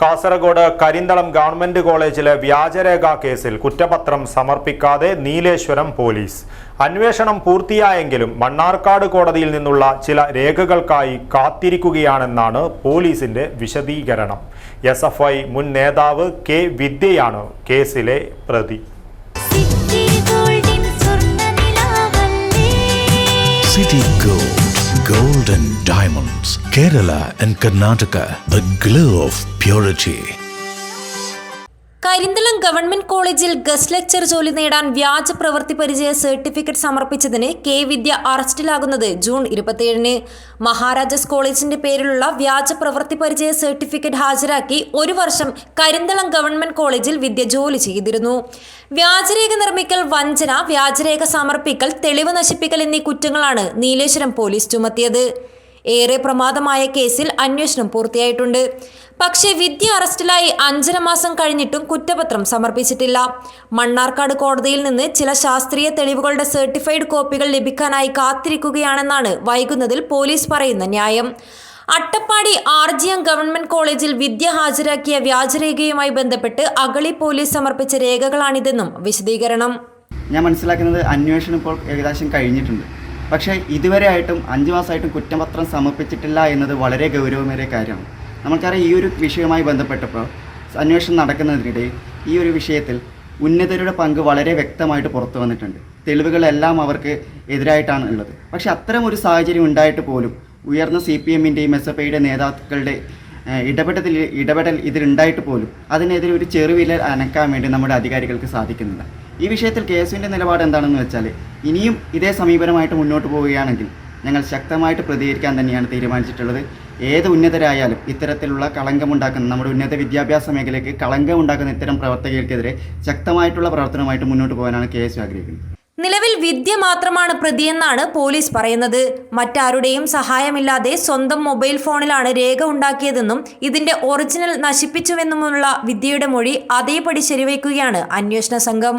Kasaragod Karinthalam government കോളേജിലെ വ്യാജരേഖ കേസിൽ കുറ്റപത്രം സമർപ്പിക്കാതെ നീലേശ്വരം പോലീസ്. അന്വേഷണം പൂർത്തിയായെങ്കിലും മണ്ണാർക്കാട് കോടതിയിൽ നിന്നുള്ള ചില രേഖകൾക്കായി കാത്തിരിക്കുകയാണെന്നാണ് പോലീസിന്റെ വിശദീകരണം. എസ് മുൻ നേതാവ് കെ വിദ്യയാണ് കേസിലെ പ്രതി. Diamonds, Kerala and Karnataka, the glow of purity. Karinthalam government കോളേജിൽ ഗസ്റ്റ് ലെക്ചർ ജോലി നേടാൻ വ്യാജ പ്രവൃത്തി പരിചയ സർട്ടിഫിക്കറ്റ് സമർപ്പിച്ചതിന് കെ വിദ്യ അറസ്റ്റിലാകുന്നത് ജൂൺ ഇരുപത്തിയേഴിന്. മഹാരാജാസ് കോളേജിന്റെ പേരിലുള്ള വ്യാജ പ്രവൃത്തി പരിചയ സർട്ടിഫിക്കറ്റ് ഹാജരാക്കി ഒരു വർഷം കരിന്തളം ഗവൺമെന്റ് കോളേജിൽ വിദ്യ ജോലി ചെയ്തിരുന്നു. വ്യാജരേഖ നിർമ്മിക്കൽ വഞ്ചന വ്യാജരേഖ സമർപ്പിക്കൽ തെളിവ് നശിപ്പിക്കൽ എന്നീ കുറ്റങ്ങളാണ് നീലേശ്വരം പോലീസ് ചുമത്തിയത്. ഏറെ പ്രമാദമായ കേസിൽ അന്വേഷണം പൂർത്തിയായിട്ടുണ്ട്. പക്ഷേ വിദ്യ അറസ്റ്റിലായി അഞ്ചര മാസം കഴിഞ്ഞിട്ടും കുറ്റപത്രം സമർപ്പിച്ചിട്ടില്ല. മണ്ണാർക്കാട് കോടതിയിൽ നിന്ന് ചില ശാസ്ത്രീയ തെളിവുകളുടെ സർട്ടിഫൈഡ് കോപ്പികൾ ലഭിക്കാനായി കാത്തിരിക്കുകയാണെന്നാണ് വൈകുന്നതിൽ പോലീസ് പറയുന്ന ന്യായം. Attappadi R G M government കോളേജിൽ വിദ്യ ഹാജരാക്കിയ വ്യാജരേഖയുമായി ബന്ധപ്പെട്ട് അഗളി പോലീസ് സമർപ്പിച്ച രേഖകളാണിതെന്നും വിശദീകരണം. ഞാൻ മനസ്സിലാക്കുന്നത് അന്വേഷണം ഇപ്പോൾ ഏകദേശം കഴിഞ്ഞിട്ടുണ്ട്. പക്ഷേ ഇതുവരെ ആയിട്ടും അഞ്ച് മാസമായിട്ടും കുറ്റപത്രം സമർപ്പിച്ചിട്ടില്ല എന്നത് വളരെ ഗൗരവമേറിയ കാര്യമാണ്. നമുക്കറിയാം ഈ ഒരു വിഷയവുമായി ബന്ധപ്പെട്ടപ്പോൾ അന്വേഷണം നടക്കുന്നതിനിടെ ഈ ഒരു വിഷയത്തിൽ ഉന്നതരുടെ പങ്ക് വളരെ വ്യക്തമായിട്ട് പുറത്തു വന്നിട്ടുണ്ട്. തെളിവുകളെല്ലാം അവർക്ക് എതിരായിട്ടാണ് ഉള്ളത്. പക്ഷേ അത്തരം ഒരു സാഹചര്യം ഉണ്ടായിട്ട് പോലും ഉയർന്ന സി പി എമ്മിന്റെയും എസ് എഫ് ഐയുടെ നേതാക്കളുടെ ഇടപെടൽ ഇടപെടൽ ഇതിലുണ്ടായിട്ട് പോലും അതിനെതിരെ ഒരു ചെറുവില അനക്കാൻ വേണ്ടി നമ്മുടെ അധികാരികൾക്ക് സാധിക്കുന്നില്ല. ഈ വിഷയത്തിൽ കെ നിലപാട് എന്താണെന്ന് വെച്ചാൽ ഇനിയും ഇതേ സമീപനമായിട്ട് മുന്നോട്ട് പോവുകയാണെങ്കിൽ ഞങ്ങൾ ശക്തമായിട്ട് പ്രതികരിക്കാൻ തന്നെയാണ് തീരുമാനിച്ചിട്ടുള്ളത്. ഏത് ഉന്നതരായാലും ഇത്തരത്തിലുള്ള കളങ്കമുണ്ടാക്കുന്ന നമ്മുടെ ഉന്നത വിദ്യാഭ്യാസ മേഖലയ്ക്ക് കളങ്കമുണ്ടാക്കുന്ന ഇത്തരം പ്രവർത്തകർക്കെതിരെ ശക്തമായിട്ടുള്ള പ്രവർത്തനമായിട്ട് മുന്നോട്ട് പോകാനാണ് കെ എസ് ആഗ്രഹിക്കുന്നത്. നിലവിൽ വിദ്യ മാത്രമാണ് പ്രതിയെന്നാണ് പോലീസ് പറയുന്നത്. മറ്റാരുടെയും സഹായമില്ലാതെ സ്വന്തം മൊബൈൽ ഫോണിലാണ് രേഖ ഉണ്ടാക്കിയതെന്നും ഇതിന്റെ ഒറിജിനൽ നശിപ്പിച്ചുവെന്നുമുള്ള വിദ്യയുടെ മൊഴി അതേപടി ശരിവയ്ക്കുകയാണ് അന്വേഷണ സംഘം.